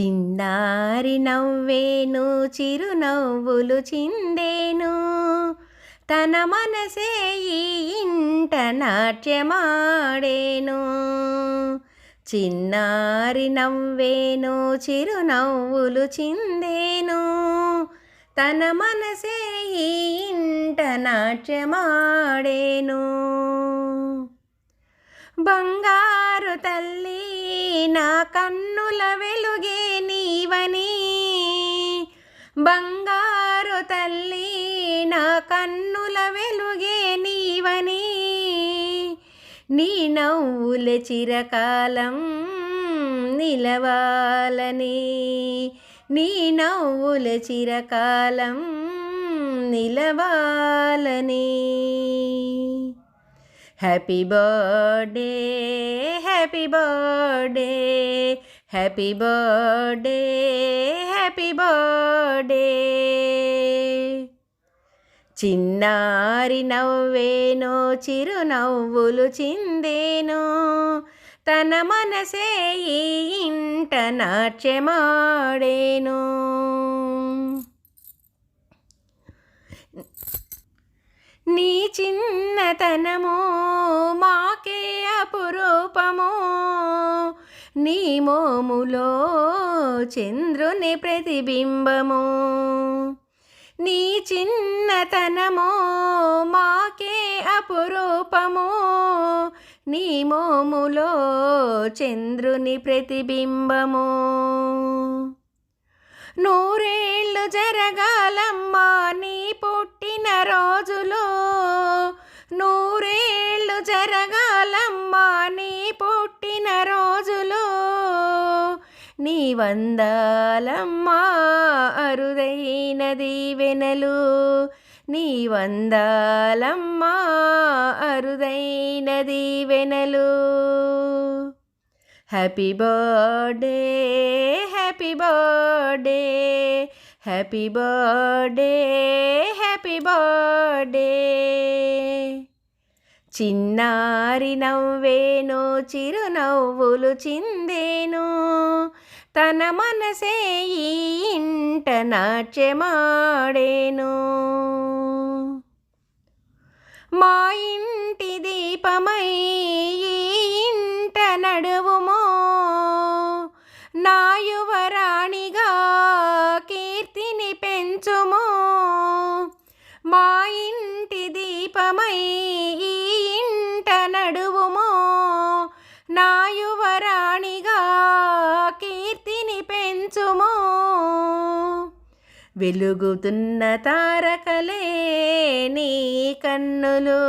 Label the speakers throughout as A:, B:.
A: చిన్నారి నవ్వేను చిరునవ్వులు చిందేను. తన మనసే ఈ ఇంట నాట్యమాడేను. చిన్నారి నవ్వేను చిరునవ్వులు చిందేను. తన మనసే ఈ ఇంట నాట్యమాడేను. బంగారు తల్లి నా కన్నుల వెలుగే నీవని. బంగారు తల్లి నా కన్నుల వెలుగే నీవని. నీ నవ్వుల చిరకాలం నిలవాలని. నీ నవ్వుల చిరకాలం నిలవాలని. Happy birthday happy birthday happy birthday happy birthday చిన్నారి నవ్వేనో చిరునవ్వులు చిందేనో తన మనసే ఈ ఇంట నాట్యమాడేను. నీ చిన్నతనము మాకే అపురూపము. నీ మోములో చంద్రుని ప్రతిబింబము. నీ చిన్నతనము మాకే అపురూపము. నీ మోములో చంద్రుని ప్రతిబింబము. నూరేళ్ళు జరగాలమ్మా నీ పుట్టిన వందాలమ్మా అరుదైన దీవెనలు. నీ వందాలమ్మా అరుదైన దీవెనలు. Happy birthday happy birthday happy birthday happy birthday చిన్నారి నవ్వేను చిరునవ్వులు చిందేను. తన మనసే ఈ ఇంట నాట్యమాడేను. మా ఇంటి దీపమై ఈ ఇంట నడువుమో నా యువరాణిగా కీర్తిని పెంచుమో. మా ఇంటి దీపమై వెలుగుతున్న తారకలే నీ కన్నులు.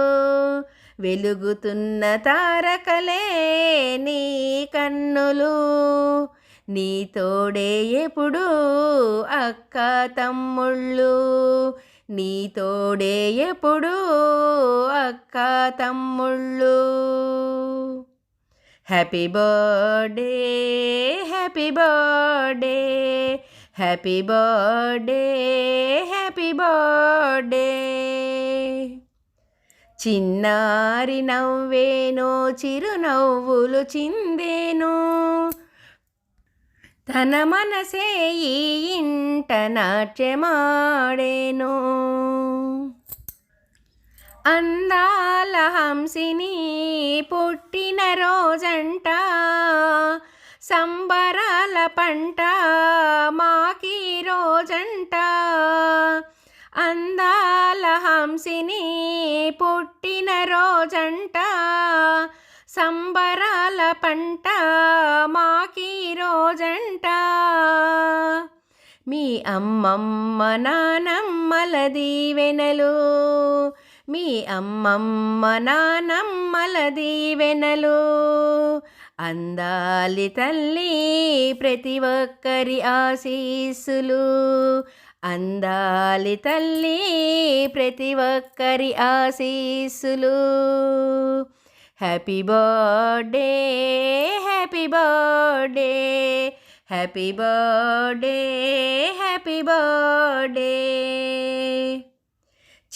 A: వెలుగుతున్న తారకలే నీ కన్నులు. నీ తోడే ఎప్పుడు అక్క తమ్ముళ్ళు. నీ తోడే ఎప్పుడు అక్క తమ్ముళ్ళు. Happy birthday happy birthday. Happy birthday happy birthday చిన్నారి నవ్వేనో చిరునవ్వులు చిందేను. తన మనసే ఈ ఇంట నాట్యమాడేను. అందాల హంసిని పుట్టిన రోజంట సంబరాల పంట మాకి రోజంట. అందాల హంసిని పుట్టిన రోజంట. సంబరాల పంట మాకి రోజంట. మీ అమ్మమ్మ నానమ్మల దీవెనలు మీ అమ్మమ్మ నానమ్మల దీవెనలు అందాలి తల్లి ప్రతి ఒక్కరి ఆశీస్సులు. అందాలి తల్లి ప్రతి ఒక్కరి ఆశీస్సులు. Happy birthday happy birthday happy birthday happy birthday.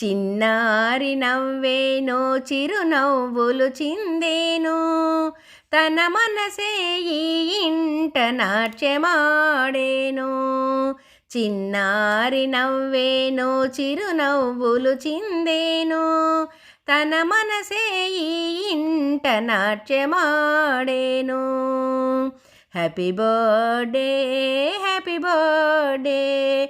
A: చిన్నారి నవ్వేనో చిరునవ్వులు చిందేను తన మనసే ఈ ఇంట నాట్యమాడేను. చిన్నారి నవ్వేను చిరునవ్వులు చిందేను తన మనసే ఈ ఇంట నాట్యమాడేను. Happy birthday happy birthday